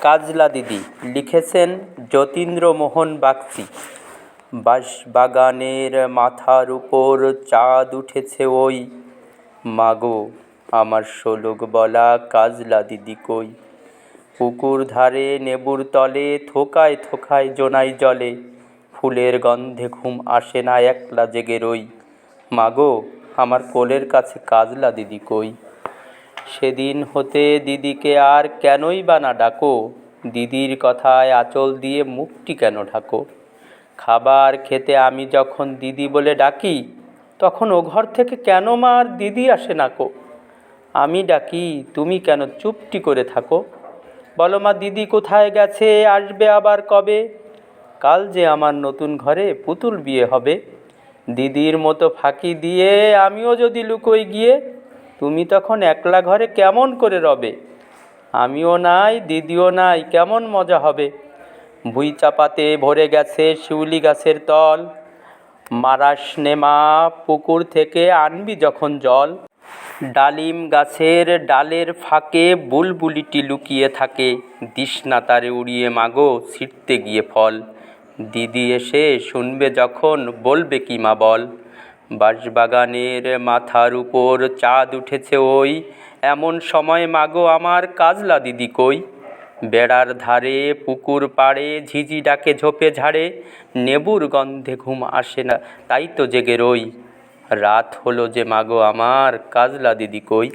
কাজলা দিদি লিখেছেন যতীন্দ্রমোহন বাগচি। বাঁশবাগানের মাথার উপর চাঁদ উঠেছে ওই। মাগো, আমার শোলক বলা কাজলা দিদি কই? পুকুর ধারে নেবুর তলে থোকায় থোকায় জোনাই জলে। ফুলের গন্ধে ঘুম আসে না একলা জেগে রই। মাগো, আমার কোলের কাছে কাজলা দিদি কই? সেদিন হতে দিদিকে আর কেনই বা না ডাকো? দিদির কথায় আঁচল দিয়ে মুখটি কেন ঢাকো? খাবার খেতে আমি যখন দিদি বলে ডাকি, তখন ও ঘর থেকে কেন মা আর দিদি আসে না কো? আমি ডাকি, তুমি কেন চুপটি করে থাকো? বলো মা, দিদি কোথায় গেছে, আসবে আবার কবে? কাল যে আমার নতুন ঘরে পুতুল বিয়ে হবে। দিদির মতো ফাঁকি দিয়ে আমিও যদি লুকোই গিয়ে তুমি তখন একলা ঘরে কেমন করে রবে? আমিও নাই, দিদিও নাই, কেমন মজা হবে? ভুই চাপাতে ভরে গেছে শিউলি গাছের তল। মারাস নেমা পুকুর থেকে আনবি যখন জল। ডালিম গাছের ডালের ফাঁকে বুলবুলিটি লুকিয়ে থাকে। দিশনা তারে উড়িয়ে মাগো ছিটতে গিয়ে ফল। দিদি এসে শুনবে যখন, বলবে কি মা বল। বাঁশবাগানের মাথার উপর চাঁদ উঠেছে ওই। এমন সময় মাগো আমার কাজলা দিদি কই? বেড়ার ধারে পুকুর পাড়ে ঝিঝি ডাকে ঝোপে ঝাড়ে, নেবুর গন্ধে ঘুম আসে না, তাই তো জেগে রই। রাত হলো যে মাগো আমার কাজলা দিদি কই।